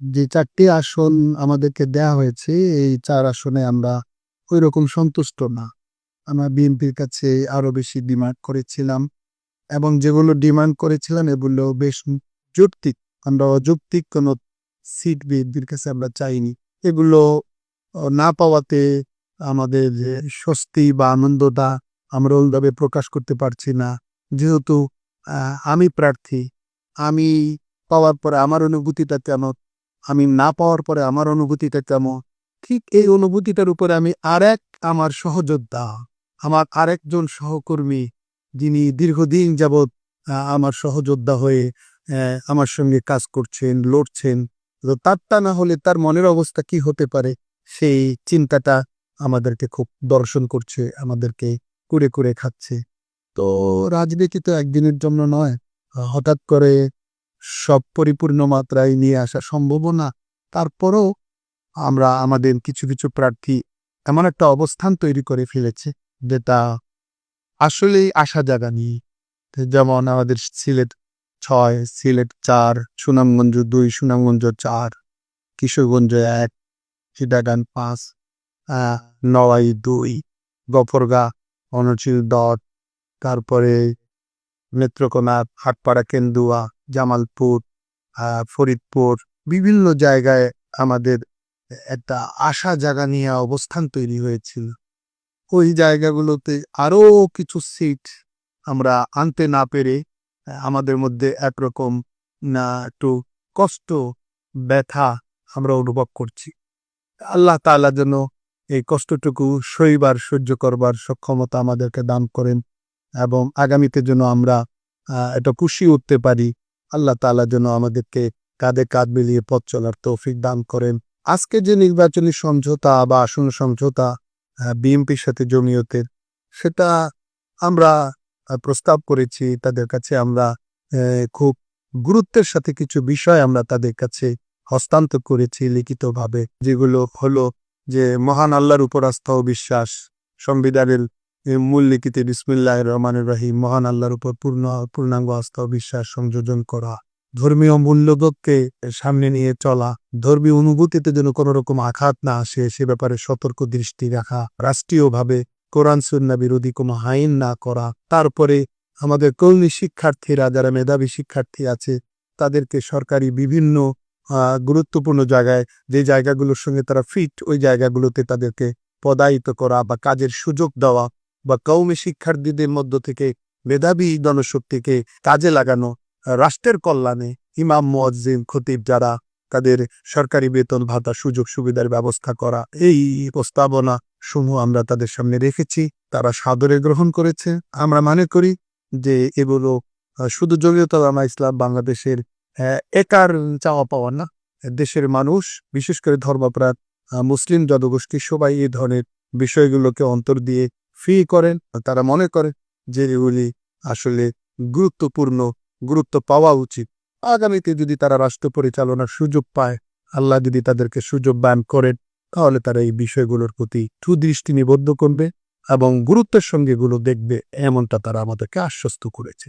যে চারটি আসন আমাদেরকে দেয়া হয়েছে, এই চার আসনে আমরা ওই রকম সন্তুষ্ট না। আমরা বিএনপির কাছে আরও বেশি ডিমান্ড করেছিলাম এবং যেগুলো ডিমান্ড করেছিলাম এগুলো বেশ যৌক্তিক। আমরা অযৌক্তিক কোনো সিট বিএনপির কাছে আমরা চাইনি। এগুলো না পাওয়াতে আমাদের যে স্বস্তি বা আনন্দটা আমরা ওইভাবে প্রকাশ করতে পারছি না। যেহেতু আমি প্রার্থী, আমি পাওয়ার পরে আমার অনুভূতিটা কেমন আমি না পাওয়ার পরে আমার অনুভূতিটা কেমন? ঠিক এই অনুভূতিটার উপরে আমি আরেক আমার সহযোদ্ধা, আমার আরেকজন সহকর্মী, যিনি দীর্ঘদিন যাবৎ আমার সহযোদ্ধা হয়ে আমার সঙ্গে কাজ করছেন, লড়ছেন। তো তারটা না হলে তার মনের অবস্থা কি হতে পারে? সেই চিন্তাটা আমাদেরকে খুব দর্শন করছে, আমাদেরকে কুড়ে কুড়ে খাচ্ছে। তো রাজনীতি তো একদিনের জন্য নয়। হঠাৎ করে সব পরিপূর্ণ মাত্রায় নিয়ে আসা সম্ভব না। তারপরও আমরা আমাদের কিছু কিছু প্রার্থী এমন একটা অবস্থান তৈরি করে ফেলেছে যেটা আসলেই আশা নিয়ে যেমন আমাদের সিলেট ছয়, সিলেট চার, সুনামগঞ্জ দুই, সুনামগঞ্জ চার, কিশোরগঞ্জ এক চিটাগান পাঁচ নওয়াই দুই, গফরগা অনচিল দট তারপরে নেত্রকোনা, হাটপাড়া, কেন্দুয়া জামালপুর ফরিদপুর বিভিন্ন জায়গায় আমাদের একটা আশা জাগা নিয়ে অবস্থান তৈরি হয়েছিল। ওই জায়গাগুলোতে আরও কিছু সিট আমরা আনতে না পেরে আমাদের মধ্যে একরকম না একটু কষ্ট, ব্যথা আমরা অনুভব করছি। আল্লাহ তাআলা যেন এই কষ্টটুকু সইবার, সহ্য করবার সক্ষমতা আমাদেরকে দান করেন এবং আগামীতে যেন আমরা এটা পুষিয়ে উঠতে পারি। আল্লাহ তাআলা যেন আমাদেরকে কাঁধে কাঁধ মিলিয়ে পথ চলার তৌফিক দান করেন। আজকে যে নির্বাচনী সমঝোতা বা আসন সমঝোতা বিএনপির সাথে জমিয়তের, সেটা আমরা প্রস্তাব করেছি। তাদের কাছে আমরা খুব গুরুত্বের সাথে কিছু বিষয় আমরা তাদের কাছে হস্তান্তর করেছি লিখিতভাবে, যেগুলো হলো যে মহান আল্লাহর উপর আস্থা ও বিশ্বাস সংবিধানের এ, মূল লিখিতে বিসমিল্লাহ রহমান রহিম মহান আল্লাহর উপর পূর্ণ পূর্ণাঙ্গ আস্থা বিশ্বাস সংযোজন করা। ধর্মীয় মূল্যবোধকে সামনে নিয়ে চলা ধর্মীয় অনুভূতিতে যেন কোনো রকম আঘাত না আসে সে ব্যাপারে সতর্ক দৃষ্টি রাখা রাষ্ট্রীয়ভাবে কোরআন সুন্না বিরোধী কোনো আইন না করা। তারপরে আমাদের কর্মী শিক্ষার্থীরা যারা মেধাবী শিক্ষার্থী আছে তাদেরকে সরকারি বিভিন্ন গুরুত্বপূর্ণ জায়গায় যে জায়গাগুলোর সঙ্গে তারা ফিট ওই জায়গাগুলোতে তাদেরকে পদায়িত করা বা কাজের সুযোগ দেওয়া বা কৌমি শিক্ষার্থীদের মধ্য থেকে মেধাবী জনশক্তিকে কাজে লাগানো রাষ্ট্রের কল্যাণে ইমাম, মুয়াজ্জিন, খতিব যারা তাদের সরকারি বেতন ভাতা, সুযোগ সুবিধার ব্যবস্থা করা, এই প্রস্তাবনা সমূহ আমরা তাদের সামনে রেখেছি। তারা সাদরে গ্রহণ করেছে। আমরা মনে করি যে এগুলো শুধু জমিয়তালামা ইসলাম বাংলাদেশের একার চাওয়া পাওয়া না। দেশের মানুষ, বিশেষ করে ধর্মপ্রাণ মুসলিম জনগোষ্ঠী সবাই এই ধরনের বিষয়গুলোকে অন্তর দিয়ে ফি করেন, তারা মনে করেন যে এগুলি আসলে গুরুত্বপূর্ণ, গুরুত্ব পাওয়া উচিত। আগামীতে যদি তারা রাষ্ট্র পরিচালনার সুযোগ পায়, আল্লাহ যদি তাদেরকে সুযোগ ব্যায়াম করেন, তাহলে তারা এই বিষয়গুলোর প্রতি সুদৃষ্টি নিবদ্ধ করবে এবং গুরুত্বের সঙ্গে গুলো দেখবে, এমনটা তারা আমাদেরকে আশ্বস্ত করেছে।